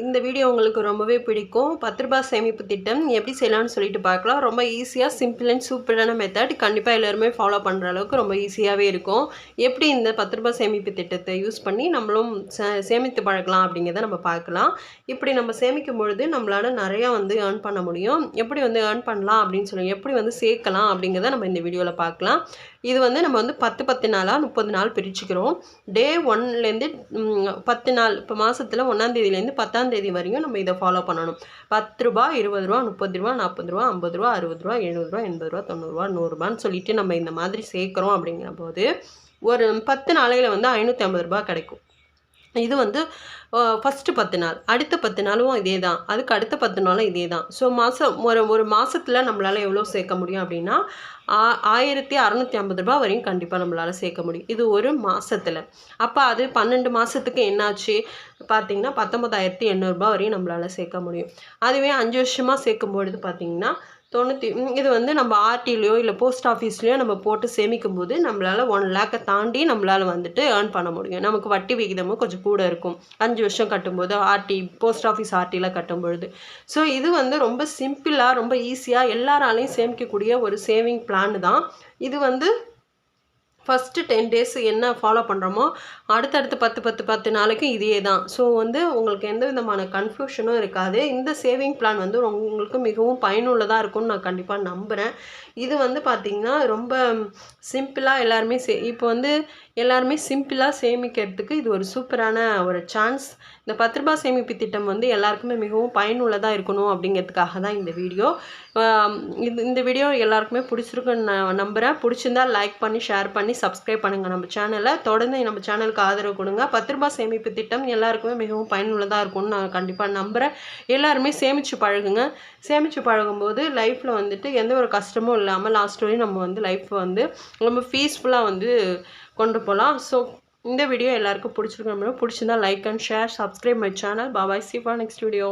இந்த வீடியோ உங்களுக்கு ரொம்பவே பிடிக்கும். பத்து ரூபாய் சேமிப்பு திட்டம் எப்படி செய்யலாம்னு சொல்லிட்டு பார்க்கலாம். ரொம்ப ஈஸியாக சிம்பிள் அண்ட் சூப்பரான மெத்தட் கண்டிப்பாக எல்லாருமே ஃபாலோ பண்ணுற அளவுக்கு ரொம்ப ஈஸியாகவே இருக்கும். எப்படி இந்த பத்து ரூபாய் சேமிப்பு திட்டத்தை யூஸ் பண்ணி நம்மளும் சே சேமித்து பழக்கலாம் அப்படிங்கிறத நம்ம பார்க்கலாம். இப்படி நம்ம சேமிக்கும் பொழுது நம்மளால் நிறையா வந்து ஏர்ன் பண்ண முடியும். எப்படி வந்து ஏர்ன் பண்ணலாம் அப்படின்னு சொல்லி எப்படி வந்து சேர்க்கலாம் அப்படிங்கிறத நம்ம இந்த வீடியோவில் பார்க்கலாம். இது வந்து நம்ம வந்து பத்து பத்து நாளாக முப்பது நாள் பிரிச்சுக்கிறோம். டே ஒன்லேருந்து பத்து நாள் இப்போ மாதத்தில் ஒன்றாந்தேதியிலேருந்து பத்தாந்தேதி வரையும் நம்ம இதை ஃபாலோ பண்ணணும். பத்து ரூபா இருபது ரூபா முப்பது ரூபா நாற்பது ரூபா ஐம்பது ரூபா அறுபது ரூபா எழுபது ரூபா எண்பது ரூபா தொண்ணூறுரூவா நூறுரூபான்னு சொல்லிட்டு நம்ம இந்த மாதிரி சேர்க்குறோம் அப்படிங்கிற போது ஒரு பத்து நாளையில் வந்து ஐநூற்றி ஐம்பது ரூபா கிடைக்கும். இது வந்து ஃபஸ்ட்டு பத்து நாள். அடுத்த பத்து நாளும் இதே தான். அதுக்கு அடுத்த பத்து நாளும் இதே தான். ஸோ மாதம் ஒரு ஒரு மாதத்தில் நம்மளால் எவ்வளோ சேர்க்க முடியும் அப்படின்னா ஆயிரத்தி அறநூற்றி ஐம்பது ரூபா வரையும் கண்டிப்பாக நம்மளால் சேர்க்க முடியும். இது ஒரு மாதத்தில் அப்போ அது பன்னெண்டு மாதத்துக்கு என்னாச்சு? பார்த்திங்கன்னா பத்தொம்பதாயிரத்தி எண்ணூறுபா வரையும் நம்மளால் சேர்க்க முடியும். அதுவே அஞ்சு வருஷமாக சேர்க்கும் பொழுது பார்த்திங்கன்னா தொண்ணூற்றி இது வந்து நம்ம ஆர்டிலையோ இல்லை போஸ்ட் ஆஃபீஸ்லேயோ நம்ம போட்டு சேமிக்கும் போது நம்மளால் ஒன் லேக்கை தாண்டி நம்மளால் வந்துட்டு ஏர்ன் பண்ண முடியும். நமக்கு வட்டி விகிதமும் கொஞ்சம் கூட இருக்கும். அஞ்சு வருஷம் கட்டும்போது ஆர்டி போஸ்ட் ஆஃபீஸ் ஆர்டியில் கட்டும் பொழுது ஸோ இது வந்து ரொம்ப சிம்பிளாக ரொம்ப ஈஸியாக எல்லாராலையும் சேமிக்கக்கூடிய ஒரு சேவிங் பிளான் தான். இது வந்து ஃபஸ்ட்டு டென் டேஸ் என்ன ஃபாலோ பண்ணுறோமோ அடுத்தடுத்து பத்து பத்து பத்து நாளைக்கு இதே தான் ஸோ வந்து உங்களுக்கு எந்த விதமான கன்ஃபியூஷனும் இருக்காது. இந்த சேவிங் பிளான் வந்து உங்களுக்கு மிகவும் பயனுள்ளதாக இருக்கும்னு நான் கண்டிப்பாக நம்புகிறேன் இது வந்து பார்த்திங்கன்னா ரொம்ப சிம்பிளாக எல்லாருமே சே இப்போ வந்து எல்லாருமே சிம்பிளாக சேமிக்கிறதுக்கு இது ஒரு சூப்பரான ஒரு சான்ஸ் இந்த பத்து ரூபாய் சேமிப்பு திட்டம் வந்து எல்லாருக்குமே மிகவும் பயனுள்ளதாக இருக்கணும் அப்படிங்கிறதுக்காக தான் இந்த வீடியோ. இது இந்த வீடியோ எல்லாருக்குமே பிடிச்சிருக்குன்னு நான் நம்புகிறேன் பிடிச்சிருந்தா லைக் பண்ணி ஷேர் பண்ணி சப்ஸ்கிரைப் பண்ணுங்கள் நம்ம சேனலை தொடர்ந்து நம்ம சேனலுக்கு ஆதரவு கொடுங்க. பத்து ரூபாய் சேமிப்பு திட்டம் எல்லாருக்குமே மிகவும் பயனுள்ளதாக இருக்கும்னு நான் கண்டிப்பாக நம்புகிறேன் எல்லாருமே சேமித்து பழகுங்க. சேமித்து பழகும்போது லைஃப்பில் வந்துட்டு எந்த ஒரு கஷ்டமும் இல்லாமல் லாஸ்ட் வரையும் நம்ம வந்து லைஃப் வந்து ரொம்ப பீஸ்ஃபுல்லாக வந்து கொண்டு போகலாம் ஸோ இந்த வீடியோ எல்லாருக்கும் பிடிச்சிருக்கோம் பிடிச்சிருந்தா like and share subscribe my channel bye bye see next video